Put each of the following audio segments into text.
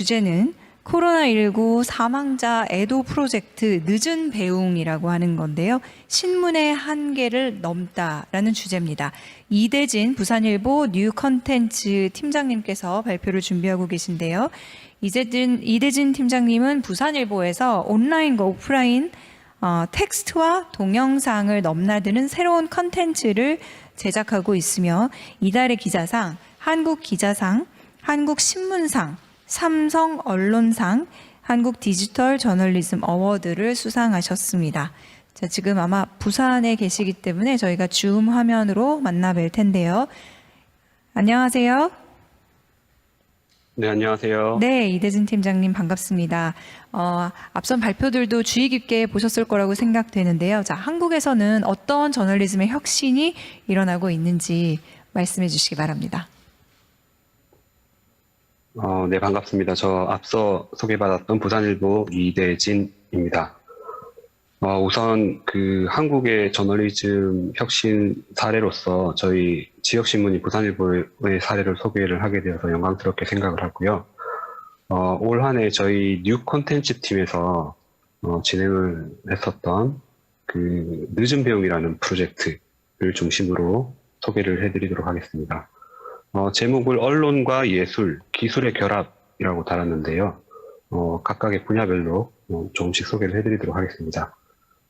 주제는 코로나19 사망자 애도 프로젝트 늦은 배웅이라고 하는 건데요. 신문의 한계를 넘다라는 주제입니다. 이대진 부산일보 뉴 컨텐츠 팀장님께서 발표를 준비하고 계신데요. 이대진, 이대진 팀장님은 부산일보에서 온라인과 오프라인 어, 텍스트와 동영상을 넘나드는 새로운 컨텐츠를 제작하고 있으며 이달의 기자상, 한국 기자상, 한국 신문상, 삼성 언론상, 한국 디지털 저널리즘 어워드를 수상하셨습니다. 자, 지금 아마 부산에 계시기 때문에 저희가 줌 화면으로 만나뵐 텐데요. 안녕하세요. 네, 안녕하세요. 네, 이대진 팀장님 반갑습니다. 어, 앞선 발표들도 주의 깊게 보셨을 거라고 생각되는데요. 자, 한국에서는 어떤 저널리즘의 혁신이 일어나고 있는지 말씀해 주시기 바랍니다. 어, 네, 반갑습니다. 저 앞서 소개받았던 부산일보 이대진입니다. 어, 우선 그 한국의 저널리즘 혁신 사례로서 저희 지역신문이 부산일보의 사례를 소개를 하게 되어서 영광스럽게 생각을 하고요. 어, 올 한 해 저희 뉴 콘텐츠 팀에서 어, 진행을 했었던 그 늦은 배움이라는 프로젝트를 중심으로 소개를 해드리도록 하겠습니다. 어, 제목을 언론과 예술, 기술의 결합이라고 달았는데요. 어, 각각의 분야별로 어, 조금씩 소개를 해드리도록 하겠습니다.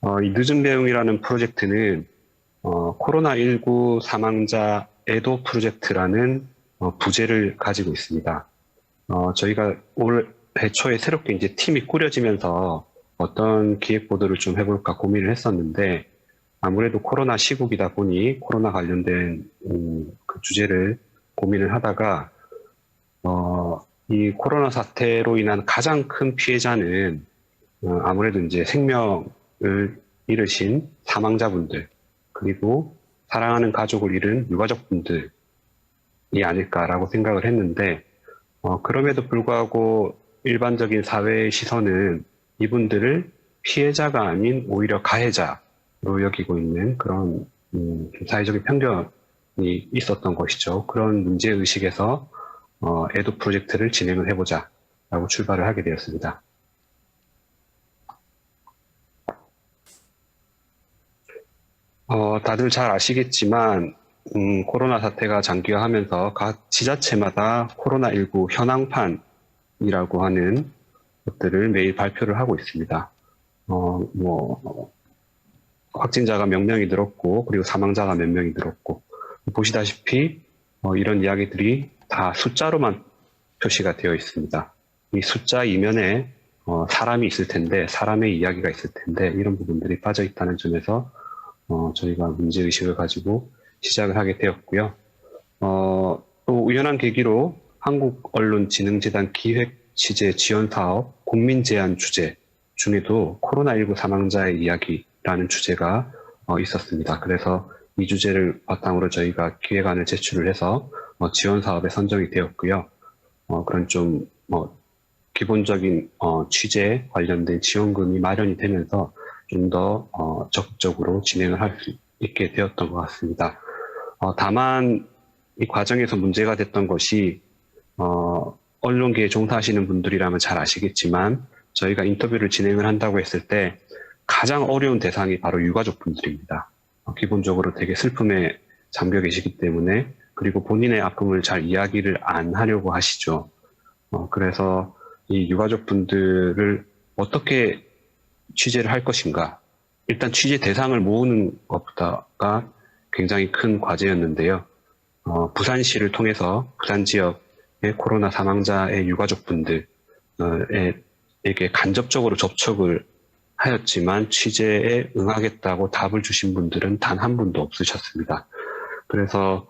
어, 이 늦은 배웅이라는 프로젝트는 어, 코로나19 사망자 애도 프로젝트라는 어, 부제를 가지고 있습니다. 어, 저희가 올 해 초에 새롭게 이제 팀이 꾸려지면서 어떤 기획 보도를 좀 해볼까 고민을 했었는데 아무래도 코로나 시국이다 보니 코로나 관련된 음, 그 주제를 고민을 하다가 어, 이 코로나 사태로 인한 가장 큰 피해자는 어, 아무래도 이제 생명을 잃으신 사망자분들 그리고 사랑하는 가족을 잃은 유가족분들이 아닐까라고 생각을 했는데 어, 그럼에도 불구하고 일반적인 사회의 시선은 이분들을 피해자가 아닌 오히려 가해자로 여기고 있는 그런 음, 좀 사회적인 편견이 있었던 것이죠. 그런 문제 의식에서 어, 에도 프로젝트를 진행을 해보자라고 출발을 하게 되었습니다. 어, 다들 잘 아시겠지만 음, 코로나 사태가 장기화하면서 각 지자체마다 코로나19 현황판이라고 하는 것들을 매일 발표를 하고 있습니다. 어, 뭐, 확진자가 몇 명이 늘었고, 그리고 사망자가 몇 명이 늘었고, 보시다시피, 어, 이런 이야기들이 다 숫자로만 표시가 되어 있습니다. 이 숫자 이면에 어, 사람이 있을 텐데, 사람의 이야기가 있을 텐데, 이런 부분들이 빠져 있다는 점에서 어, 저희가 문제 의식을 가지고 시작을 하게 되었고요. 어, 또 우연한 계기로 한국언론진흥재단 기획 취재 지원 사업 국민 제안 주제 중에도 코로나19 사망자의 이야기라는 주제가 어, 있었습니다. 그래서 이 주제를 바탕으로 저희가 기획안을 제출을 해서 어, 지원 사업에 선정이 되었고요. 어, 그런 좀 뭐, 기본적인 어, 취재 관련된 지원금이 마련이 되면서 좀 더 어, 적극적으로 진행을 할 수 있게 되었던 것 같습니다. 어, 다만 이 과정에서 문제가 됐던 것이 어, 언론계에 종사하시는 분들이라면 잘 아시겠지만 저희가 인터뷰를 진행을 한다고 했을 때 가장 어려운 대상이 바로 유가족 분들입니다. 어, 기본적으로 되게 슬픔에 잠겨 계시기 때문에 그리고 본인의 아픔을 잘 이야기를 안 하려고 하시죠. 어, 그래서 이 유가족 분들을 어떻게 취재를 할 것인가. 일단 취재 대상을 모으는 것보다가 굉장히 큰 과제였는데요. 어, 부산시를 통해서 부산 지역의 코로나 사망자의 유가족 분들에게 간접적으로 접촉을 하였지만 취재에 응하겠다고 답을 주신 분들은 단 한 분도 없으셨습니다. 그래서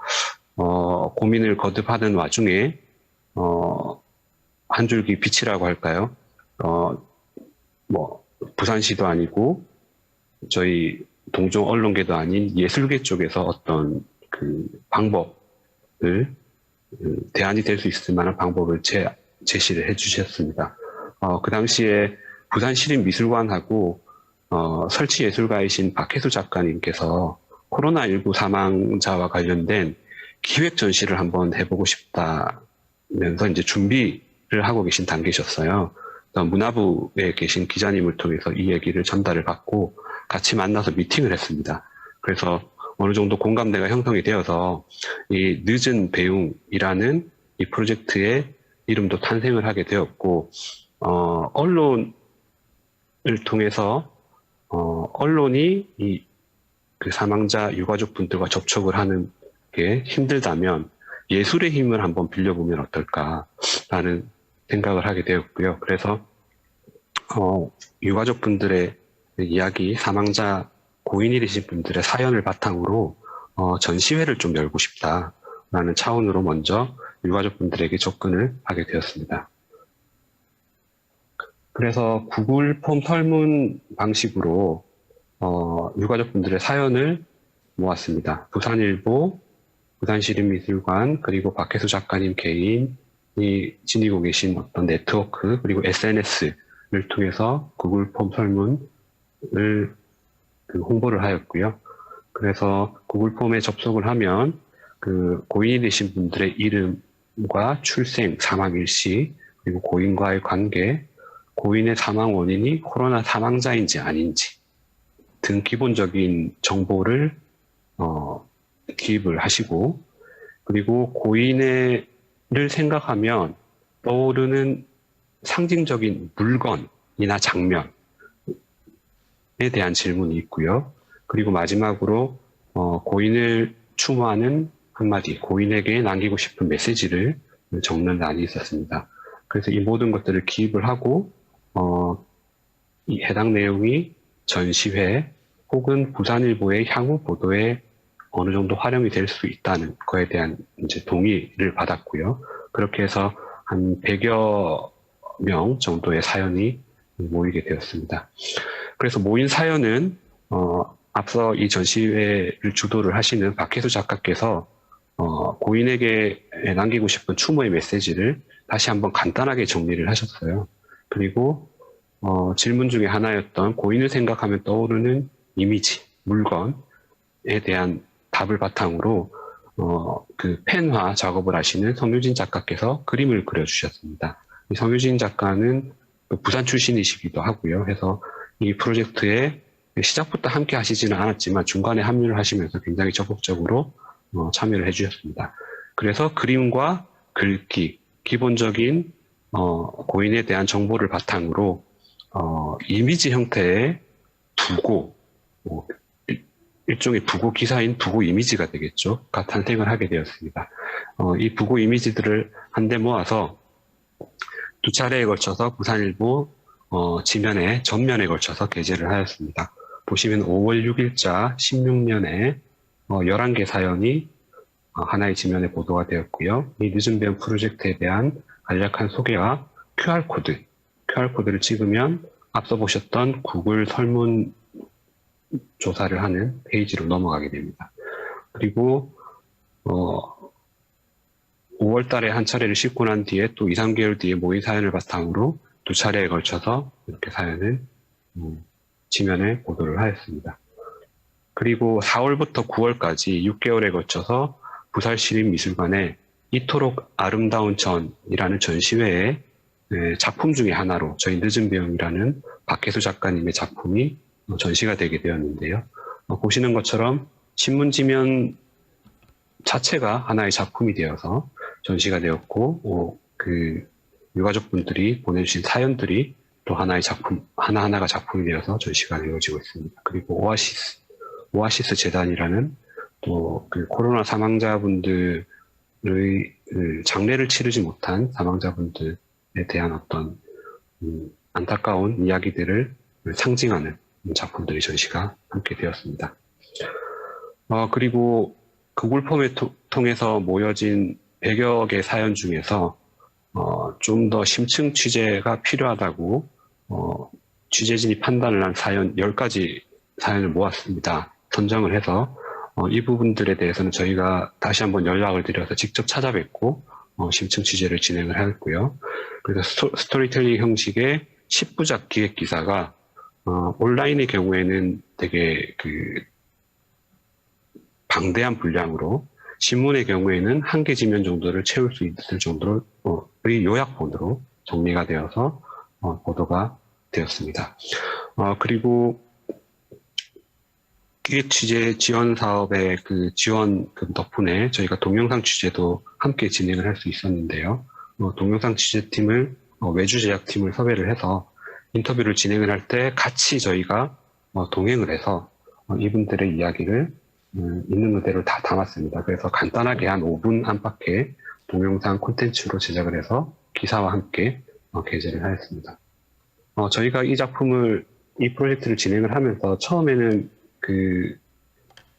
어, 고민을 거듭하는 와중에 어, 한 줄기 빛이라고 할까요? 어, 뭐 부산시도 아니고 저희 동종 언론계도 아닌 예술계 쪽에서 어떤 그 방법을 음, 대안이 될 수 있을 만한 방법을 제, 제시를 해주셨습니다. 어, 그 당시에 부산시립미술관하고 어, 설치예술가이신 박혜수 작가님께서 코로나19 사망자와 관련된 기획 전시를 한번 해보고 싶다라는 면서 이제 준비를 하고 계신 단계셨어요. 문화부에 계신 기자님을 통해서 이 얘기를 전달을 받고 같이 만나서 미팅을 했습니다. 그래서 어느 정도 공감대가 형성이 되어서 이 늦은 배웅이라는 이 프로젝트의 이름도 탄생을 하게 되었고, 어, 언론을 통해서, 어, 언론이 이 그 사망자 유가족 분들과 접촉을 하는 게 힘들다면 예술의 힘을 한번 빌려보면 어떨까라는 생각을 하게 되었고요. 그래서 어, 유가족 분들의 이야기, 사망자 고인이 되신 분들의 사연을 바탕으로 어, 전시회를 좀 열고 싶다라는 차원으로 먼저 유가족 분들에게 접근을 하게 되었습니다. 그래서 구글 폼 설문 방식으로 어, 유가족 분들의 사연을 모았습니다. 부산일보, 부산시립미술관, 그리고 박혜수 작가님 개인이 지니고 계신 어떤 네트워크, 그리고 SNS를 통해서 구글 폼 설문을 그 홍보를 하였고요. 그래서 구글 폼에 접속을 하면 그 고인이 되신 분들의 이름과 출생, 사망 일시, 그리고 고인과의 관계, 고인의 사망 원인이 코로나 사망자인지 아닌지 등 기본적인 정보를 어, 기입을 하시고 그리고 고인을 생각하면 떠오르는 상징적인 물건이나 장면에 대한 질문이 있고요. 그리고 마지막으로 어, 고인을 추모하는 한마디, 고인에게 남기고 싶은 메시지를 적는 란이 있었습니다. 그래서 이 모든 것들을 기입을 하고 어, 이 해당 내용이 전시회 혹은 부산일보의 향후 보도에 어느 정도 활용이 될 수 있다는 거에 대한 이제 동의를 받았고요. 그렇게 해서 한 100여 명 정도의 사연이 모이게 되었습니다. 그래서 모인 사연은 어, 앞서 이 전시회를 주도를 하시는 박혜수 작가께서 어, 고인에게 남기고 싶은 추모의 메시지를 다시 한번 간단하게 정리를 하셨어요. 그리고 어, 질문 중에 하나였던 고인을 생각하면 떠오르는 이미지, 물건에 대한 답을 바탕으로 어, 그 펜화 작업을 하시는 성유진 작가께서 그림을 그려주셨습니다. 이 성유진 작가는 그 부산 출신이시기도 하고요. 해서 이 프로젝트에 시작부터 함께 하시지는 않았지만 중간에 합류를 하시면서 굉장히 적극적으로 어, 참여를 해주셨습니다. 그래서 그림과 글귀, 기본적인 어, 고인에 대한 정보를 바탕으로 어, 이미지 형태의 부고, 뭐, 일- 일종의 부고 기사인 부고 이미지가 되겠죠. 가 탄생을 하게 되었습니다. 어, 이 부고 이미지들을 한데 모아서 두 차례에 걸쳐서 부산일보 어, 지면에 전면에 걸쳐서 게재를 하였습니다. 보시면 5월 6일자 16년에 어, 11개 사연이 어, 하나의 지면에 보도가 되었고요. 이 늦은 배움 프로젝트에 대한 간략한 소개와 QR코드, QR코드를 찍으면 앞서 보셨던 구글 설문 조사를 하는 페이지로 넘어가게 됩니다. 그리고 어, 5월 달에 한 차례를 싣고 난 뒤에 또 2, 3개월 뒤에 모인 사연을 바탕으로 두 차례에 걸쳐서 이렇게 사연을 음, 지면에 보도를 하였습니다. 그리고 4월부터 9월까지 6개월에 걸쳐서 부살시립미술관에 이토록 아름다운 전이라는 전시회에 네, 작품 중에 하나로 저희 늦은 배움이라는 박혜수 작가님의 작품이 어, 전시가 되게 되었는데요. 어, 보시는 것처럼 신문지면 자체가 하나의 작품이 되어서 전시가 되었고, 어, 그 유가족분들이 보내주신 사연들이 또 하나의 작품, 하나하나가 작품이 되어서 전시가 이루어지고 있습니다. 그리고 오아시스, 오아시스 재단이라는 또 그 코로나 사망자분들의 그 장례를 치르지 못한 사망자분들에 대한 어떤 음, 안타까운 이야기들을 상징하는 작품들이 전시가 함께 되었습니다. 어, 그리고 폼을 토- 통해서 모여진 100여 개 사연 중에서 어, 좀 더 심층 취재가 필요하다고 어, 취재진이 판단을 한 사연 10가지 사연을 모았습니다. 선정을 해서 어, 이 부분들에 대해서는 저희가 다시 한번 연락을 드려서 직접 찾아뵙고 어, 심층 취재를 진행을 하였고요. 그래서 스토, 스토리텔링 형식의 10부작 기획 기사가 어, 온라인의 경우에는 되게 그 방대한 분량으로 신문의 경우에는 한 개 지면 정도를 채울 수 있을 정도의 요약본으로 정리가 되어서 어, 보도가 되었습니다. 어, 그리고 기획 취재 지원 사업의 그 지원금 덕분에 저희가 동영상 취재도 함께 진행을 할 수 있었는데요. 어, 동영상 취재팀을 어, 외주 제작팀을 섭외를 해서 인터뷰를 진행을 할 때 같이 저희가 어, 동행을 해서 어, 이분들의 이야기를 음, 있는 그대로 다 담았습니다. 그래서 간단하게 한 5분 안팎의 동영상 콘텐츠로 제작을 해서 기사와 함께 어, 게재를 하였습니다. 어, 저희가 이 작품을 이 프로젝트를 진행을 하면서 처음에는 그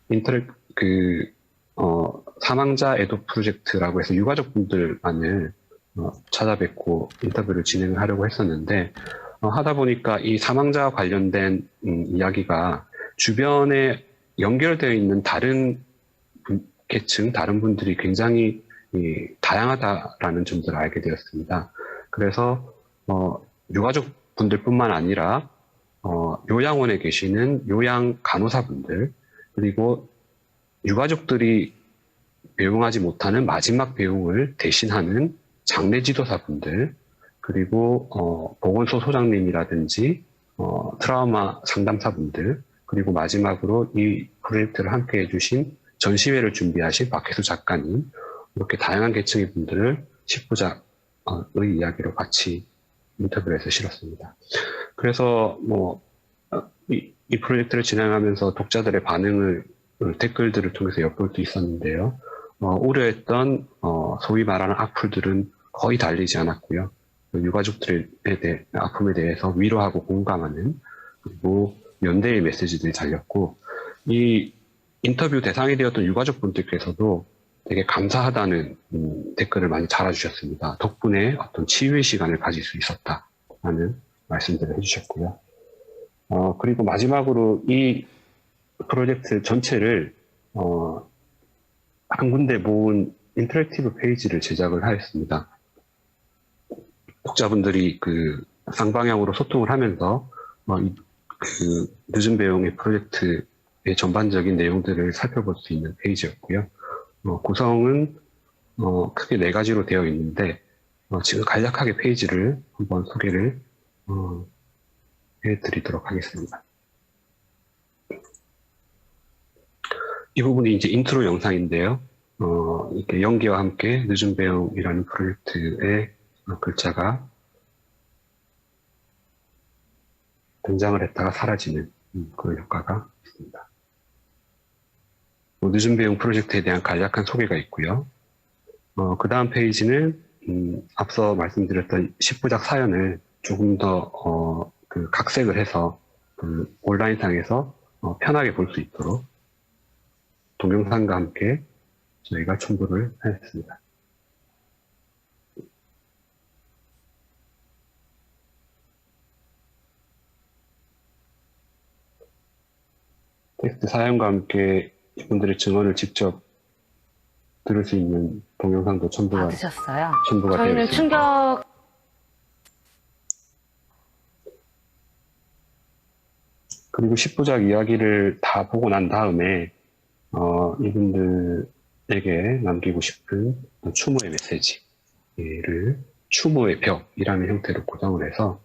인터넷 그 어, 사망자 애도 프로젝트라고 해서 유가족분들만을 어, 찾아뵙고 인터뷰를 진행을 하려고 했었는데 어, 하다 보니까 이 사망자와 관련된 음, 이야기가 주변에 연결되어 있는 다른 분- 계층, 다른 분들이 굉장히 이, 다양하다라는 점들을 알게 되었습니다. 그래서 어, 유가족 분들뿐만 아니라 어, 요양원에 계시는 요양 간호사분들 그리고 유가족들이 배웅하지 못하는 마지막 배웅을 대신하는 장례 지도사분들 그리고 어, 보건소 소장님이라든지 어, 트라우마 상담사분들 그리고 마지막으로 이 프로젝트를 함께 해주신 전시회를 준비하신 박혜수 작가님 이렇게 다양한 계층의 분들을 10부작의 이야기로 같이 인터뷰를 해서 실었습니다. 그래서 뭐 어, 이, 이 프로젝트를 진행하면서 독자들의 반응을 어, 댓글들을 통해서 엿볼 수 있었는데요. 어, 우려했던 어, 소위 말하는 악플들은 거의 달리지 않았고요. 그 유가족들에 대해 아픔에 대해서 위로하고 공감하는 그리고 연대의 메시지들이 달렸고 이 인터뷰 대상이 되었던 유가족분들께서도 되게 감사하다는 음, 댓글을 많이 달아주셨습니다. 덕분에 어떤 치유의 시간을 가질 수 있었다라는 말씀들을 해주셨고요. 어, 그리고 마지막으로 이 프로젝트 전체를 어, 한 군데 모은 인터랙티브 페이지를 제작을 하였습니다. 독자분들이 그 쌍방향으로 소통을 하면서 어, 이- 그 늦은 배웅의 프로젝트의 전반적인 내용들을 살펴볼 수 있는 페이지였고요. 어, 구성은 어, 크게 네 가지로 되어 있는데 어, 지금 간략하게 페이지를 한번 소개를 어, 해드리도록 하겠습니다. 이 부분이 이제 인트로 영상인데요. 어, 이렇게 연기와 함께 늦은 배웅이라는 프로젝트의 어, 글자가 등장을 했다가 사라지는 음, 그런 효과가 있습니다. 뭐 늦은 배웅 프로젝트에 대한 간략한 소개가 있고요. 어, 그 다음 페이지는 음, 앞서 말씀드렸던 10부작 사연을 조금 더 어, 그 각색을 해서 그 온라인상에서 어, 편하게 볼 수 있도록 동영상과 함께 저희가 첨부를 하였습니다. 텍스트 사연과 함께 이분들의 증언을 직접 들을 수 있는 동영상도 첨부가, 되어 저희는 있습니다. 충격 그리고 10부작 이야기를 다 보고 난 다음에 어, 이분들에게 남기고 싶은 추모의 메시지를 추모의 벽이라는 형태로 구성을 해서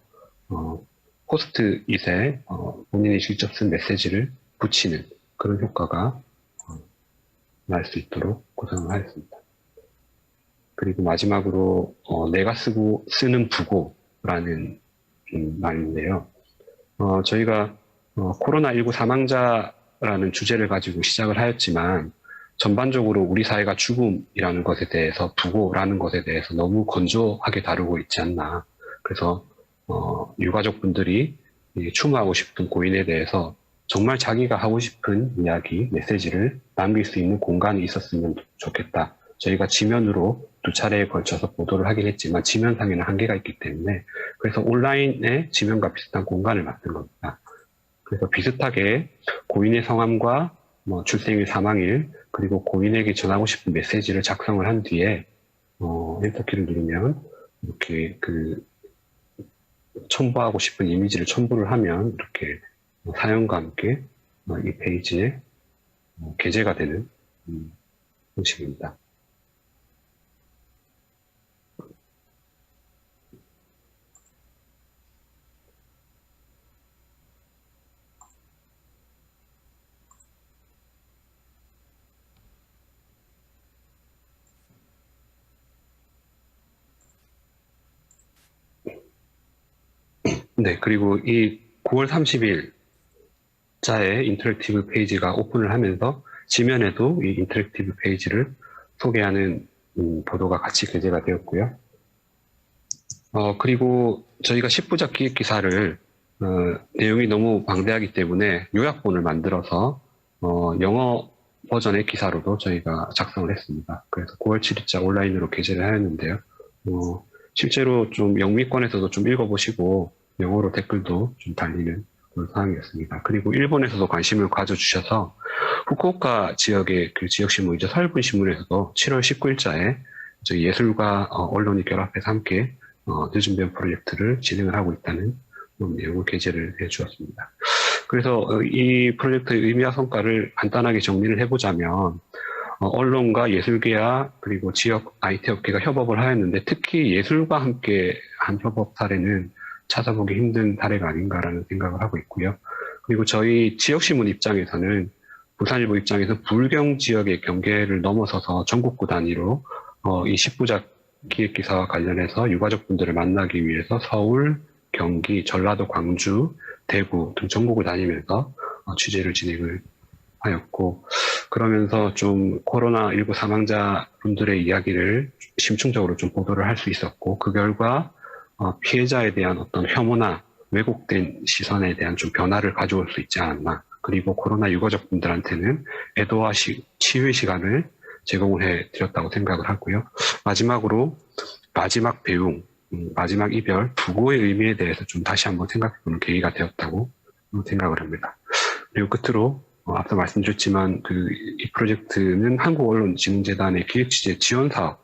어, 포스트잇에 어, 본인이 직접 쓴 메시지를 붙이는 그런 효과가 어, 날수 있도록 구성을 하였습니다. 그리고 마지막으로 어, 내가 쓰고 쓰는 부고라는 음, 말인데요. 어, 저희가 어, 코로나19 사망자라는 주제를 가지고 시작을 하였지만 전반적으로 우리 사회가 죽음이라는 것에 대해서 부고라는 것에 대해서 너무 건조하게 다루고 있지 않나. 그래서 어, 유가족분들이 이 추모하고 싶은 고인에 대해서 정말 자기가 하고 싶은 이야기, 메시지를 남길 수 있는 공간이 있었으면 좋겠다. 저희가 지면으로 두 차례에 걸쳐서 보도를 하긴 했지만 지면상에는 한계가 있기 때문에 그래서 온라인에 지면과 비슷한 공간을 만든 겁니다. 그래서 비슷하게 고인의 성함과 뭐 출생일, 사망일 그리고 고인에게 전하고 싶은 메시지를 작성을 한 뒤에 어, 엔터키를 누르면 이렇게 그 첨부하고 싶은 이미지를 첨부를 하면 이렇게 사연과 함께 어, 이 페이지에 어, 게재가 되는 음, 방식입니다. 네, 그리고 이 9월 30일 자의 인터랙티브 페이지가 오픈을 하면서 지면에도 이 인터랙티브 페이지를 소개하는 음, 보도가 같이 게재가 되었고요. 어, 그리고 저희가 10부작 기획 기사를 어, 내용이 너무 방대하기 때문에 요약본을 만들어서 어, 영어 버전의 기사로도 저희가 작성을 했습니다. 그래서 9월 7일자 온라인으로 게재를 하였는데요. 어, 실제로 좀 영미권에서도 좀 읽어보시고 영어로 댓글도 좀 달리는 그런 상황이었습니다. 그리고 일본에서도 관심을 가져주셔서 후쿠오카 지역의 그 지역신문이죠. 설분신문에서도 7월 19일자에 저희 예술과 어, 언론이 결합해서 함께 어, 늦은 배움 프로젝트를 진행을 하고 있다는 그런 내용을 게재를 해주었습니다. 그래서 어, 이 프로젝트의 의미와 성과를 간단하게 정리를 해보자면 어, 언론과 예술계와 그리고 지역 IT 업계가 협업을 하였는데 특히 예술과 함께 한 협업 사례는 찾아보기 힘든 사례가 아닌가라는 생각을 하고 있고요. 그리고 저희 지역신문 입장에서는 부산일보 입장에서 불경 지역의 경계를 넘어서서 전국구 단위로 어, 이 10부작 기획기사와 관련해서 유가족분들을 만나기 위해서 서울, 경기, 전라도, 광주, 대구 등 전국을 다니면서 어, 취재를 진행을 하였고 그러면서 좀 코로나19 사망자 분들의 이야기를 심층적으로 좀 보도를 할 수 있었고 그 결과 어, 피해자에 대한 어떤 혐오나 왜곡된 시선에 대한 좀 변화를 가져올 수 있지 않았나. 그리고 코로나 유가족 분들한테는 애도와 시, 치유의 시간을 제공을 해 드렸다고 생각을 하고요. 마지막으로 마지막 배웅, 음, 마지막 이별, 부고의 의미에 대해서 좀 다시 한번 생각해보는 계기가 되었다고 생각을 합니다. 그리고 끝으로 어, 앞서 말씀드렸지만 그 이 프로젝트는 한국언론진흥재단의 기획 취재 지원 사업의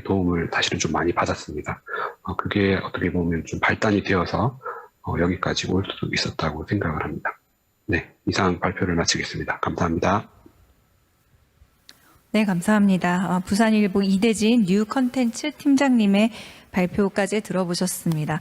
도움을 사실은 좀 많이 받았습니다. 어, 그게 어떻게 보면 좀 발단이 되어서 어, 여기까지 올 수 있었다고 생각을 합니다. 네, 이상 발표를 마치겠습니다. 감사합니다. 네, 감사합니다. 어, 부산일보 이대진 뉴 컨텐츠 팀장님의 발표까지 들어보셨습니다.